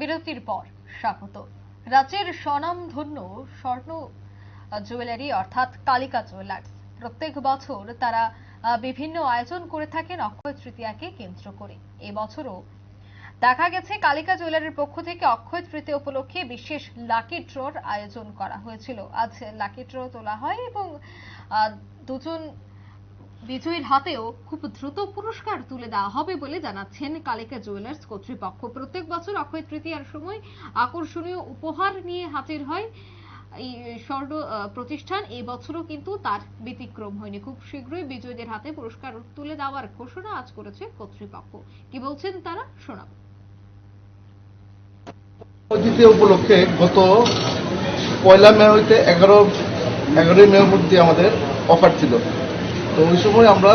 বিরতির পর স্বাগত। রাজ্যের স্বনামধন্য স্বর্ণ জুয়েলারি অর্থাৎ কালিকা জুয়েলার্স, প্রত্যেক বছর তারা বিভিন্ন আয়োজন করে থাকেন অক্ষয় তৃতীয়াকে কেন্দ্র করে। এবছরও দেখা গেছে কালিকা জুয়েলারির পক্ষ থেকে অক্ষয় তৃতীয়া উপলক্ষে বিশেষ লাকি ড্রর আয়োজন করা হয়েছিল। আজ লাকি ড্র তোলা হয় এবং দুজন বিজয়ীর হাতেও খুব দ্রুত পুরস্কার তুলে দেওয়া হবে বলে জানাচ্ছেন কালিকা জুয়েলার্স কর্তৃপক্ষ। প্রত্যেক বছর অক্ষয় তৃতীয়ার সময় আকর্ষণীয় উপহার নিয়ে হাজির হয় এই স্বর্ণ প্রতিষ্ঠান। এই বছরও কিন্তু তার ব্যতিক্রম হয়নি। খুব শীঘ্রই বিজয়ীদের হাতে পুরস্কার তুলে দেওয়ার ঘোষণা আজ করেছে কর্তৃপক্ষ। কি বলছেন তারা? শোনাব। দ্বিতীয় উপলক্ষে গত পয়লা মে হইতে এগারো, এগারোই মে অবধি আমাদের অফার ছিল। তো ওই সময় আমরা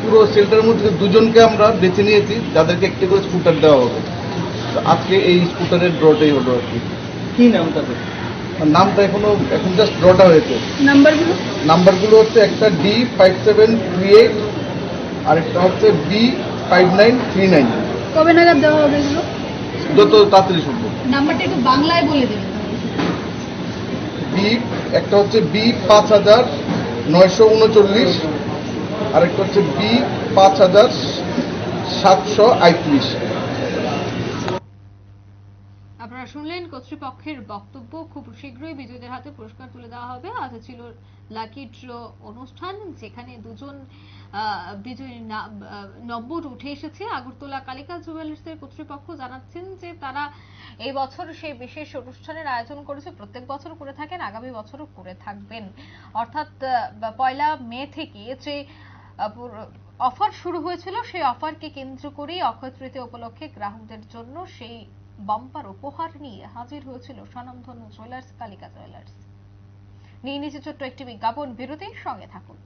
পুরো সেলটার মধ্যে দুজনকে আমরা বেছে নিয়েছি যাদেরকে একটি করে স্কুটার দেওয়া হবে। তো আজকে এই স্কুটারের ড্রটাই হলো আর কি। কি নাম তাদের? আর নামটা এখনও এখন জাস্ট ড্রটা হয়েছে। নাম্বারগুলো নাম্বারগুলো হচ্ছে একটা D five seven three eight আর একটা হচ্ছে B five nine three nine কবে নাগাদ দেওয়া হবে এগুলো? যত তাড়াতাড়ি সম্ভব। নাম্বারটা একটু বাংলায় বলে দেবেন। বি একটা হচ্ছে বি পাঁচ হাজার নয়শো উনচল্লিশ আরেকটা হচ্ছে বি পাঁচ হাজার সাতশো আটত্রিশ। আপনারা শুনলেন কর্তৃপক্ষের বক্তব্য। খুব শীঘ্রই বিজয়ীদের হাতে পুরস্কার তুলে দেওয়া হবে। আজ ছিল লাকি ড্র অনুষ্ঠান, যেখানে দুজন বিজয়ী নম্বর উঠে এসেছে। আগরতলা কালিকা জুয়েলার্সের কর্তৃপক্ষ জানাচ্ছেন যে তারা এই বছর সেই বিশেষ অনুষ্ঠানের আয়োজন করেছে। প্রত্যেক বছর করে থাকেন, আগামী বছরও করে থাকবেন। অর্থাৎ পয়লা মে থেকে যে অফার শুরু হয়েছিল, সেই অফারকে কেন্দ্র করেই অক্ষয় তৃতীয় উপলক্ষে গ্রাহকদের জন্য সেই বাম্পার উপহার নিয়ে হাজির হয়েছিল স্বনামধন্য জুয়েলার্স, কালিকা জুয়েলার্স। নিয়ে নিচে ছোট্ট একটি বিজ্ঞাপন। বিরতির সঙ্গে থাকুন।